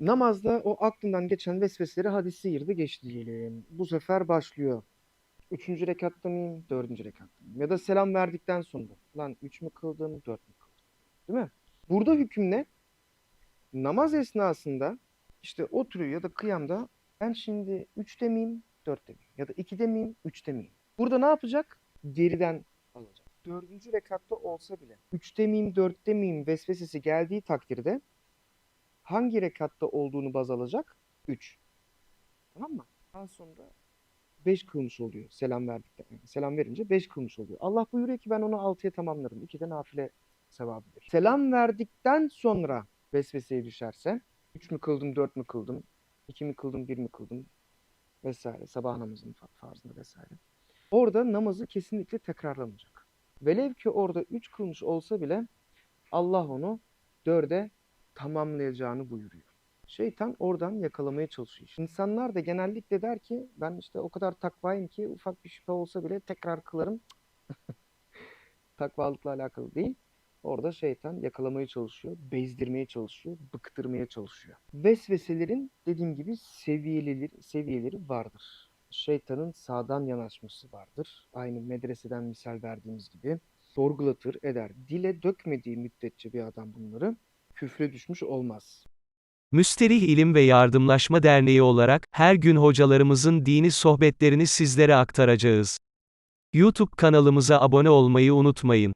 Namazda o aklından geçen vesveseleri hadis sıyırdı geçti diyelim. Bu sefer başlıyor. Üçüncü rekatta mıyım? Dördüncü rekatta mıyım? Ya da selam verdikten sonra. Lan üç mü kıldım? Dört mü kıldım? Değil mi? Burada hüküm ne? Namaz esnasında işte oturuyor ya da kıyamda ben şimdi üçte miyim? Dörtte miyim? Ya da ikide miyim? Üçte miyim? Burada ne yapacak? Geriden alacak. Dördüncü rekatta olsa bile üçte miyim, dörtte miyim vesvesesi geldiği takdirde hangi rekatta olduğunu baz alacak? 3. Tamam mı? Daha sonra 5 kılmış oluyor selam verdikten. Yani selam verince 5 kılmış oluyor. Allah buyuruyor ki ben onu 6'ya tamamlarım. 2 de nafile sevabı verir. Selam verdikten sonra vesveseye düşerse 3 mü kıldım, 4 mü kıldım, 2 mi kıldım, 1 mi kıldım vesaire. Sabah namazının fa- farzında vesaire. Orada namazı kesinlikle tekrarlamayacak. Velev ki orada 3 kılmış olsa bile Allah onu 4'e tamamlayacağını buyuruyor. Şeytan oradan yakalamaya çalışıyor. İnsanlar da genellikle der ki ben işte o kadar takvayım ki ufak bir şüphe olsa bile tekrar kılarım. Takvalıkla alakalı değil. Orada şeytan yakalamaya çalışıyor, bezdirmeye çalışıyor, bıktırmaya çalışıyor. Vesveselerin dediğim gibi seviyeleri, seviyeleri vardır. Şeytanın sağdan yanaşması vardır. Aynı medreseden misal verdiğimiz gibi sorgulatır, eder. Dile dökmediği müddetçe bir adam bunları küfre düşmüş olmaz. Müsterih İlim ve Yardımlaşma Derneği olarak, her gün hocalarımızın dini sohbetlerini sizlere aktaracağız. YouTube kanalımıza abone olmayı unutmayın.